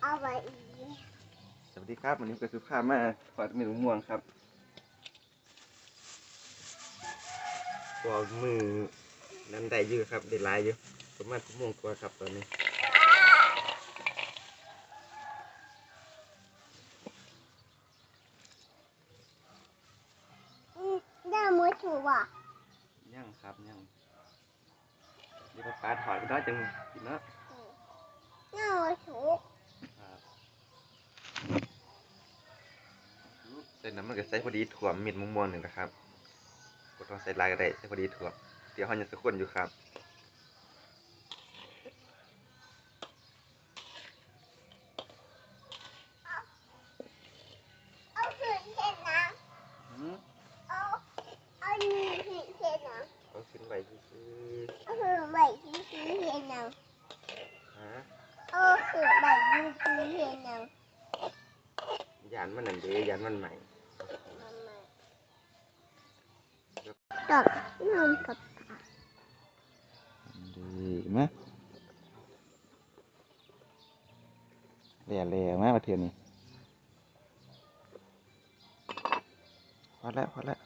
เอาไว้อีกสวัสดีครับวันนี้ก็คือพามาถอดเมนูม่วงครับตัวมือนั้นได้เยอะครับได้หลายเยอะประมาณชั่วโมงกว่าครับตอนนี้อืมได้มือถือว่ะย่างครับย่างเดี๋ยวปลาถอดไปน้อยจังกินเนาะ ได้มือถือ ครับเส้ นน้ำมันก็ใส่พอดีถ่วมเม็ดมะม่วงหนึ่งนะครับก็ต้องใส่ลายก็ได้ใส่พอดีถ่วมเดี๋ยวเขาจะสักคนอยู่ครับเอาถือเห็นนะอืมเอาเอานี่ถือเห็นนะเขาขึ้นไว้ซื้อเอาถือใบที่ถือเห็นนะๆฮะเอาถือใบที่ถือเห็นนะยานมันนั่นเด้ยานมันใหม่ ดอกน้ำกับดีไหมเล่เล่ไหมมาเทียนนี่พอแล้วพอแล้ว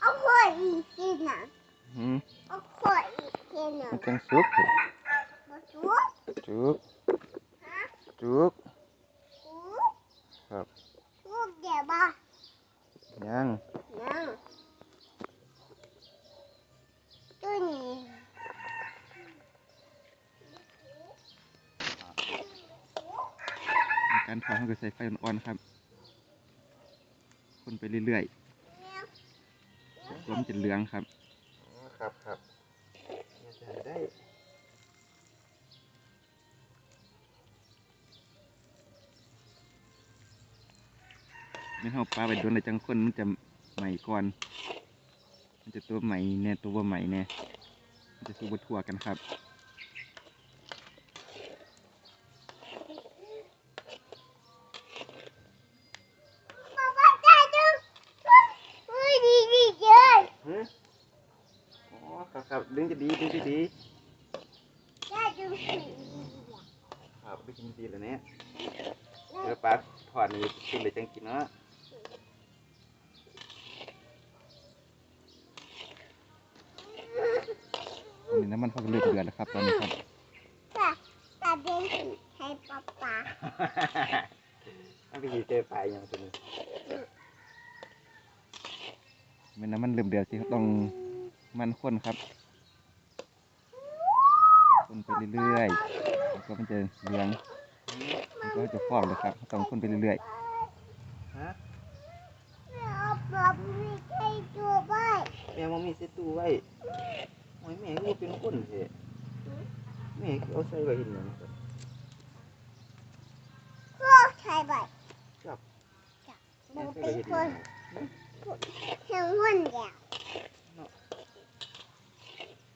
เอาขวดอีกทีนะ อืม เอาขวดอีกทีนะ มันจังสุก มาจุ๊บ จุก ฮะ จุก จุ๊บ ครับ จุ๊บเดี๋ยวบ้า ยัง ยังตัวนี้ การทอ ดเขาก็ใส่ไฟอ่อนๆครับ คนไปเรื่อยๆตัวมันจะเหลืองครับ ครับครับจะได้ไม่เท่าปลาไปโดนอะไรจังคนมันจะใหม่ก่อน มันจะตัวใหม่แน่ตัวบ่ใหม่แน่มันจะสู้บทั่วกันครับ ป๊าป๊าจ้าจุ๊บเฮ้ยดีดีเกิน ฮึอ๋อครับครับ ดึงจะดีดึงจะดีจ้าจุ๊บสีครับไปกินดีแล้วเนี่ยเดี๋ยวปลาถอดนี่กินเลยจังกินเนาะนี่น้ำมันเขาก็เลือดเดือดแล้วครับตอนนี้ครับจ้าตาเด่นสีให้ป๊าป๊าถ้าไปเจอปลาอย่างตัวนี้เป็นน้ำมันเริ่มเดือดสิต้องมันข้นครับ คนไปเรื่อยๆแล้วก็มันจะเหลืองมันก็จะฟอกเลยครับต้องคนไปเรื่อยๆฮะเอาป๊ามีใครตัวไว้แม่มมีเซตูไว้โอ้ยแม่ก็เป็นคนเถอะแม่ก็เอาใส่ไว้เห็นหยังครับพ่อใช้ไว้ครับจ้ะแม่มันใส่เป็ไว้นเห็นคหยังนเพียงคนเดียว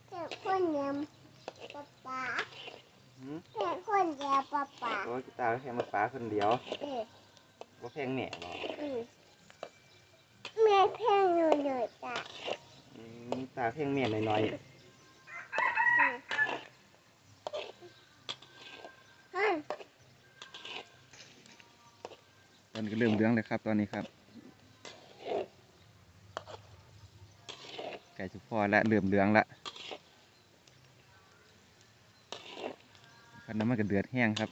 เพียงคนเดียวป๊าป๊า หืมเพียงคนเดียวป๊าป๊าโอ้ยกีตาร์แค่มาปลาคนเดียวเออว่าแพงแม่บ่อืมแม่เพียงหนูหน่อยจ้ะอืมตาแพงแม่หน่อยอืมฮันๆตอนนี้ก็เริ่มเหลืองเลยครับตอนนี้ครับ ไก่สุกพอและเริ่มเหลืองละ คันน้ำมันก็เดือดแห้งครับ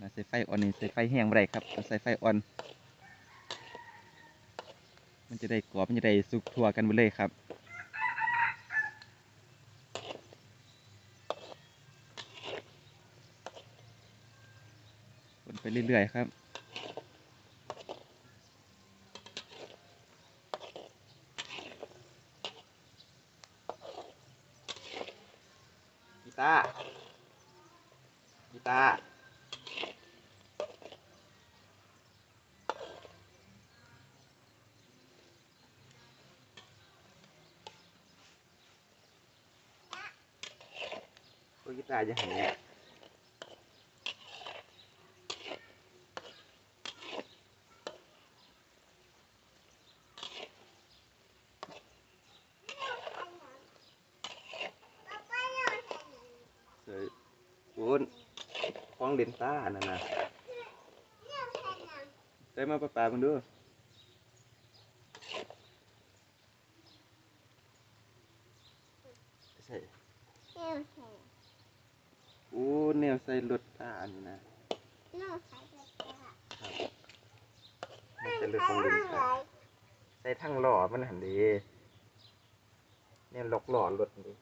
น่าใส่ไฟอ่อนนี่ใส่ไฟแห้งบ่ได้ครับต้อใส่ไฟอ่อน มันจะได้กรอบมันจะได้สุกทั่วกันไปเลยครับคนไปเรื่อยๆครับกีตาร์ กีตาร์โอ้ยกีตาร์จะหันเนี่ยเคย คุณฟ้องเลนต้านั่นนะเนี่ยแค่นั้นใส่มาปลาปลามันดูใส่เนี่ยแค่โอ้แนวใส่รถต้าอันนี้นะเนี่ยใส่ไปแค่แนวใส่รถของเลนต้าใส่ทั้งหล่อมันหันดีแนวล็อกหล่อรถมันดี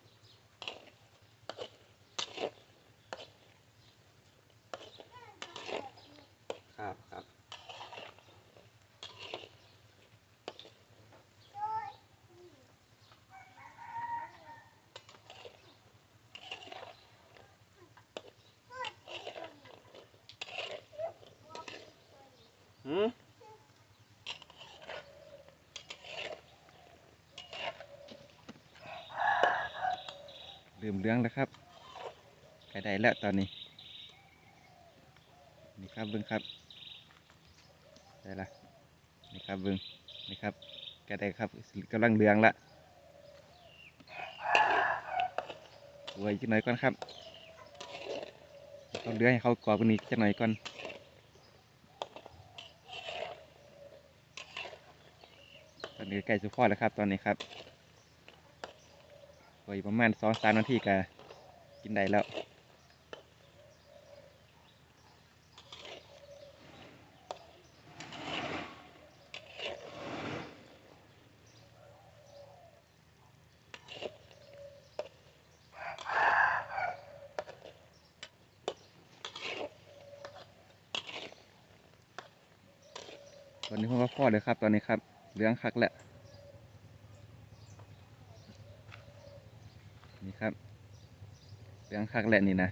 หืมลืมเรื่องแล้วครับใกล้ได้แล้วตอนนี้ นี่ครับเบิ้งครับ ได้ละนี่ครับเบิ้งนี่ครับใกล้ได้ครับกำลังเรืองละไว้จักหน่อยก่อนครับต้องเลื้อยให้เขากรอบนี้จักหน่อยก่อน อนนี้ใกล้สุดพอแล้วครับตอนนี้ครับไว้ยประมาณสองสามนาทีก็กินได้แล้วตอนนี้ผมก็พอเลยครับตอนนี้ครับ เหลืองคักแหล้วนี่ครับ เหลืองคักแหล้วนี่นะ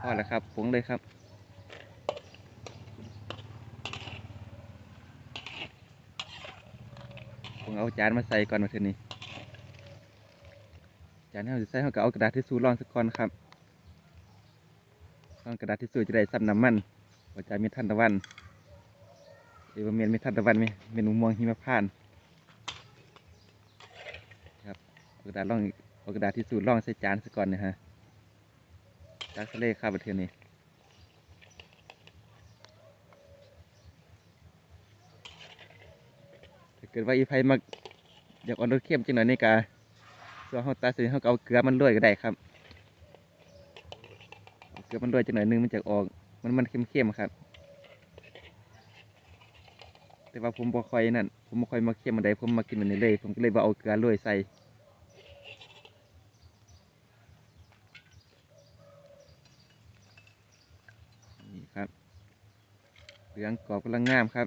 พอแล้วครับผงเลยครับ ผมเอาจานมาใส่ก่อนมาเทอนี้จานที่เราจะใส่เขาก็เอากระดาษทิชชู่รองสักก่อนครับรองกระดาษทิชชู่จะได้ซับน้ำมันว่าจะมีทันตะวัน เอวเมนมีทันตะวันมีเมนูม่วงหิมะพานครับกระดาษร่องกระดาษที่สูตรร่องใส่จานซะก่อนนะฮะจากทะเลข้าวประเทศนี้ถ้าเกิดว่าอีไพมาอยากอ่อนรสเข้มจังหน่อยนี่กาส่วนเขาตาสีเขาก็เอาเกลือมันโรยก็ได้ครับเกลือมันโรยจังหน่อยนึงมันจะออกมันมันเข้มๆครับ แต่ว่าผมบ่ค่อยนั่น ผมบ่ค่อยมาเค็มมันใดผมมากินมันนี้เลย ผมก็เลยว่าเอาเกลือโรยใส่นี่ครับ เหลืองกรอบกำลังงามครับ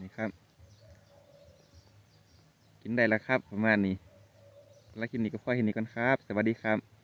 นี่ครับ กินได้แล้วครับประมาณนี้ แล้วคลิปนี้ก็พอแค่นี้ก่อนครับ สวัสดีครับ